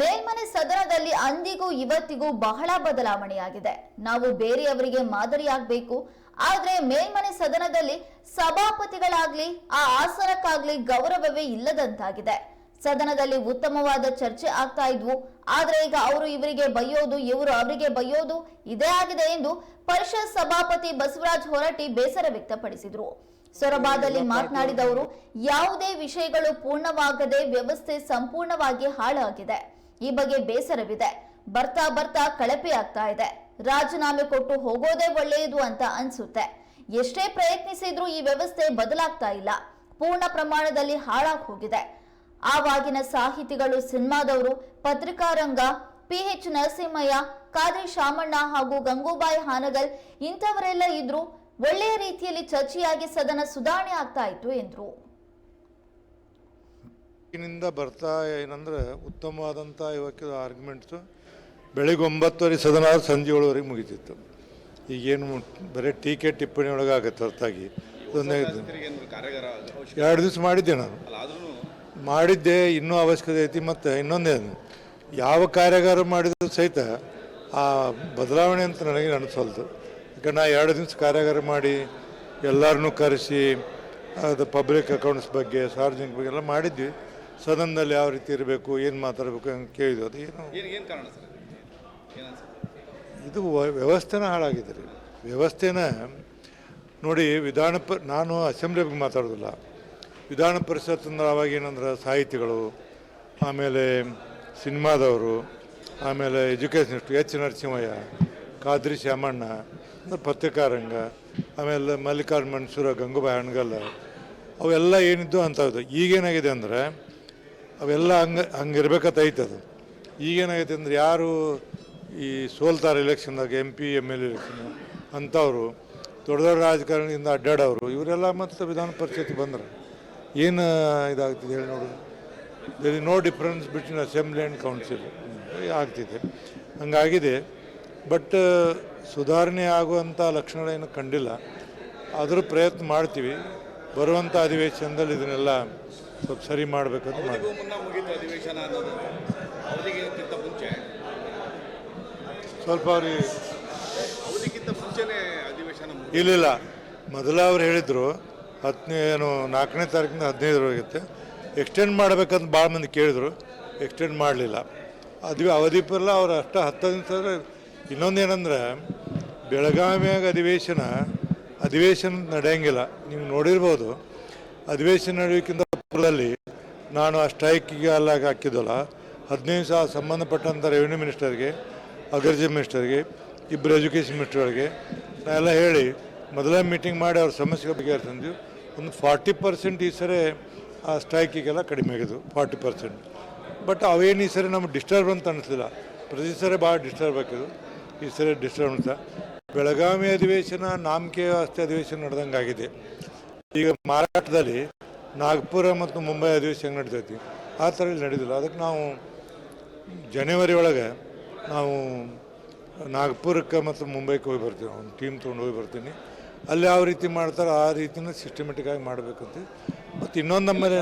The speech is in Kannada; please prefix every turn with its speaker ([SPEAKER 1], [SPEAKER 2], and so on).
[SPEAKER 1] ಮೇಲ್ಮನೆ ಸದನದಲ್ಲಿ ಅಂದಿಗೂ ಇವತ್ತಿಗೂ ಬಹಳ ಬದಲಾವಣೆಯಾಗಿದೆ. ನಾವು ಬೇರೆಯವರಿಗೆ ಮಾದರಿಯಾಗಬೇಕು. ಆದ್ರೆ ಮೇಲ್ಮನೆ ಸದನದಲ್ಲಿ ಸಭಾಪತಿಗಳಾಗ್ಲಿ ಆ ಆಸನಕ್ಕಾಗ್ಲಿ ಗೌರವವೇ ಇಲ್ಲದಂತಾಗಿದೆ. ಸದನದಲ್ಲಿ ಉತ್ತಮವಾದ ಚರ್ಚೆ ಆಗ್ತಾ ಇದ್ವು. ಆದ್ರೆ ಈಗ ಅವರು ಇವರಿಗೆ ಬೈಯೋದು ಇವರು ಅವರಿಗೆ ಬೈಯೋದು ಇದೇ ಆಗಿದೆ ಎಂದು ಪರಿಷತ್ ಸಭಾಪತಿ ಬಸವರಾಜ್ ಹೊರಟ್ಟಿ ಬೇಸರ ವ್ಯಕ್ತಪಡಿಸಿದ್ರು. ಸೊರಬಾದಲ್ಲಿ ಮಾತನಾಡಿದವರು ಯಾವುದೇ ವಿಷಯಗಳು ಪೂರ್ಣವಾಗದೆ ವ್ಯವಸ್ಥೆ ಸಂಪೂರ್ಣವಾಗಿ ಹಾಳಾಗಿದೆ. ಈ ಬಗ್ಗೆ ಬೇಸರವಿದೆ. ಬರ್ತಾ ಬರ್ತಾ ಕಳಪೆ ಆಗ್ತಾ ಇದೆ. ರಾಜೀನಾಮೆ ಕೊಟ್ಟು ಹೋಗೋದೇ ಒಳ್ಳೆಯದು ಅಂತ ಅನ್ಸುತ್ತೆ. ಎಷ್ಟೇ ಪ್ರಯತ್ನಿಸಿದ್ರೂ ಈ ವ್ಯವಸ್ಥೆ ಬದಲಾಗ್ತಾ ಇಲ್ಲ. ಪೂರ್ಣ ಪ್ರಮಾಣದಲ್ಲಿ ಹಾಳಾಗಿ ಹೋಗಿದೆ. ಆವಾಗಿನ ಸಾಹಿತಿಗಳು ಸಿನಿಮಾದವರು ಪತ್ರಿಕಾರಂಗ ಪಿ ಎಚ್ ನರಸಿಂಹಯ್ಯ ಖಾದ್ರಿ ಶಾಮಣ್ಣ ಹಾಗೂ ಗಂಗೂಬಾಯಿ ಹಾನಗಲ್ ಇಂಥವರೆಲ್ಲ ಇದ್ರು ಒಳ್ಳೆಯ ರೀತಿಯಲ್ಲಿ ಚರ್ಚೆಯಾಗಿ ಸದನ ಸುಧಾರಣೆ ಆಗ್ತಾ ಇತ್ತು ಎಂದ್ರು.
[SPEAKER 2] ಈಗಿನಿಂದ ಬರ್ತಾ ಏನಂದ್ರೆ ಉತ್ತಮವಾದಂಥ ಇವಕ್ಕೆ ಆರ್ಗ್ಯುಮೆಂಟ್ಸು ಬೆಳಿಗ್ಗೆ ಒಂಬತ್ತುವರೆ ಸದನ ಆದ್ರೆ ಸಂಜೆ ಏಳುವರೆಗೆ ಮುಗಿತಿತ್ತು. ಈಗೇನು ಬರೀ ಟೀಕೆ ಟಿಪ್ಪಣಿ ಒಳಗೆ ಆಗತ್ತೆ ಹೊರತಾಗಿ ಎರಡು ದಿವಸ ಮಾಡಿದ್ದೆ ನಾನು. ಮಾಡಿದ್ದೆ ಇನ್ನೂ ಅವಶ್ಯಕತೆ ಐತಿ ಮತ್ತು ಇನ್ನೊಂದೇನು ಯಾವ ಕಾರ್ಯಾಗಾರ ಮಾಡಿದ್ರು ಸಹಿತ ಆ ಬದಲಾವಣೆ ಅಂತ ನನಗೆ ಅನಿಸಲ್ದು. ಯಾಕಂದ್ರೆ ನಾ ಎರಡು ದಿವಸ ಕಾರ್ಯಾಗಾರ ಮಾಡಿ ಎಲ್ಲರನ್ನೂ ಕರೆಸಿ ಅದು ಪಬ್ಲಿಕ್ ಅಕೌಂಟ್ಸ್ ಬಗ್ಗೆ ಸಾರ್ವಜನಿಕ ಬಗ್ಗೆ ಎಲ್ಲ ಮಾಡಿದ್ವಿ. ಸದನದಲ್ಲಿ ಯಾವ ರೀತಿ ಇರಬೇಕು ಏನು ಮಾತಾಡಬೇಕು ಅಂತ ಕೇಳಿದ್ವಿ ಅದು ಏನು
[SPEAKER 3] ಏನು ಏನು ಕಾರಣ ಸರ್? ಏನು ಅನ್ಸುತ್ತೆ?
[SPEAKER 2] ಇದು ವ- ವ್ಯವಸ್ಥೆನ ಹಾಳಾಗಿದೆ ರೀ. ವ್ಯವಸ್ಥೆನ ನೋಡಿ ವಿಧಾನ ಪ ನಾನು ಅಸೆಂಬ್ಲಿ ಬಗ್ಗೆ ಮಾತಾಡೋದಿಲ್ಲ. ವಿಧಾನ ಪರಿಷತ್ ಅಂದ್ರೆ ಅವಾಗ ಏನಂದ್ರೆ ಸಾಹಿತಿಗಳು ಆಮೇಲೆ ಸಿನಿಮಾದವರು ಆಮೇಲೆ ಎಜುಕೇಷನಿಸ್ಟ್ ಎಚ್ ನರಸಿಂಹಯ್ಯ ಖಾದ್ರಿ ಶಾಮಣ್ಣ ಅಂದ್ರೆ ಪತ್ರಿಕಾರಂಗ ಆಮೇಲೆ ಮಲ್ಲಿಕಾರ್ಜುನ ಮನ್ಸೂರ ಗಂಗೂಬಾಯಿ ಹಣಗಲ್ಲ ಅವೆಲ್ಲ ಏನಿದ್ದು ಅಂಥದ್ದು. ಈಗೇನಾಗಿದೆ ಅಂದರೆ ಅವೆಲ್ಲ ಹಂಗೆ ಹಂಗಿರ್ಬೇಕಂತ ಐತೆ ಅದು. ಈಗೇನಾಗೈತೆ ಅಂದ್ರೆ ಯಾರು ಈ ಸೋಲ್ತಾರೆ ಎಲೆಕ್ಷನ್ದಾಗ M P M L election ಅಂಥವ್ರು, ದೊಡ್ಡ ದೊಡ್ಡ ರಾಜಕಾರಣಿಯಿಂದ ಅಡ್ಡಾಡೋರು, ಇವರೆಲ್ಲ ಮತ್ತು ವಿಧಾನ ಪರಿಷತ್ ಬಂದ್ರೆ ಏನು ಇದಾಗ್ತಿದೆ ಹೇಳಿ ನೋಡು. There is no difference between assembly and council ಆಗ್ತಿದೆ. ಹಂಗಾಗಿದೆ. ಬಟ್ ಸುಧಾರಣೆ ಆಗುವಂಥ ಲಕ್ಷಣಗಳೇನು ಕಂಡಿಲ್ಲ. ಆದರೂ ಪ್ರಯತ್ನ ಮಾಡ್ತೀವಿ. ಬರುವಂಥ ಅಧಿವೇಶನದಲ್ಲಿ ಇದನ್ನೆಲ್ಲ ಸ್ವಲ್ಪ ಸರಿ ಮಾಡಬೇಕಂತ ಮಾಡಿ ಸ್ವಲ್ಪ ಅವ್ರಿಗೆ
[SPEAKER 3] ಇಲ್ಲ
[SPEAKER 2] ಇಲ್ಲಿಲ್ಲ ಮೊದಲ ಅವ್ರು ಹೇಳಿದ್ರು ಹತ್ತನೇ ಏನು ನಾಲ್ಕನೇ ತಾರೀಕಿಂದ ಹದಿನೈದರವರೆಗಿತ್ತು ಎಕ್ಸ್ಟೆಂಡ್ ಮಾಡಬೇಕಂತ ಭಾಳ ಮಂದಿ ಕೇಳಿದ್ರು. ಎಕ್ಸ್ಟೆಂಡ್ ಮಾಡಲಿಲ್ಲ. ಅದು ಅವಧಿ ಪರ್ಲ ಅವ್ರು ಅಷ್ಟೇ ಹತ್ತು ಇನ್ನೊಂದು ಏನಂದ್ರೆ ಬೆಳಗಾವಿಯಾಗ ಅಧಿವೇಶನ ಅಧಿವೇಶನ ನಡೆಯಂಗಿಲ್ಲ. ನೀವು ನೋಡಿರ್ಬೋದು ಅಧಿವೇಶನ ನಡೆಯೋಕ್ಕಿಂತ ನಾನು ಆ ಸ್ಟ್ರೈಕಿಗೆ ಎಲ್ಲ ಹಾಕಿದ್ದಲ್ಲ, ಹದಿನೈದು ಸಾವಿರ ಸಂಬಂಧಪಟ್ಟಂಥ ರೆವಿನ್ಯೂ ಮಿನಿಸ್ಟರ್ಗೆ ಅಗ್ರಿಕಲ್ಚರ್ ಮಿನಿಸ್ಟರ್ಗೆ ಇಬ್ಬರು ಎಜುಕೇಷನ್ ಮಿನಿಸ್ಟರ್ಗೆ ನಾ ಎಲ್ಲ ಹೇಳಿ, ಮೊದಲೇ ಮೀಟಿಂಗ್ ಮಾಡಿ ಅವ್ರ ಬಗ್ಗೆ ಬಗೆಹರಿಸಿದ್ವಿ ಒಂದು ಫಾರ್ಟಿ ಪರ್ಸೆಂಟ್ ಈ ಸರಿ ಆ ಸ್ಟ್ರೈಕಿಗೆಲ್ಲ ಕಡಿಮೆ ಆಗಿದ್ದು ಫಾರ್ಟಿ ಪರ್ಸೆಂಟ್ ಬಟ್ ಅವೇನು ಈ ಸರಿ ನಮ್ಗೆ ಡಿಸ್ಟರ್ಬ್ ಅಂತ ಅನಿಸ್ಲಿಲ್ಲ. ಪ್ರತಿ ಸರಿ ಭಾಳ ಡಿಸ್ಟರ್ಬ್ ಆಗಿದ್ದು, ಈ ಸರಿ ಡಿಸ್ಟರ್ಬ್ ಅಂತ. ಬೆಳಗಾವಿ ಅಧಿವೇಶನ ನಾಮಕೆ ಅಧಿವೇಶನ ನಡೆದಂಗೆ ಆಗಿದೆ ಈಗ ಮಾರಾಟದಲ್ಲಿ ನಾಗ್ಪುರ ಮತ್ತು ಮುಂಬೈ ಅಧಿವೇಶನ ಹೆಂಗೆ ನಡೀತೈತಿ ಆ ಥರ ಇಲ್ಲಿ ನಡೆದಿಲ್ಲ. ಅದಕ್ಕೆ ನಾವು ಜನವರಿ ಒಳಗೆ ನಾವು ನಾಗ್ಪುರಕ್ಕೆ ಮತ್ತು ಮುಂಬೈಗೆ ಹೋಗಿ ಬರ್ತೀವಿ. ಒಂದು ಟೀಮ್ ತೊಗೊಂಡು ಹೋಗಿ ಬರ್ತೀನಿ. ಅಲ್ಲಿ ಯಾವ ರೀತಿ ಮಾಡ್ತಾರೋ ಆ ರೀತಿನ ಸಿಸ್ಟಮೆಟಿಕ್ ಆಗಿ ಮಾಡಬೇಕಂತ. ಮತ್ತು ಇನ್ನೊಂದು ನಮ್ಮಲ್ಲಿ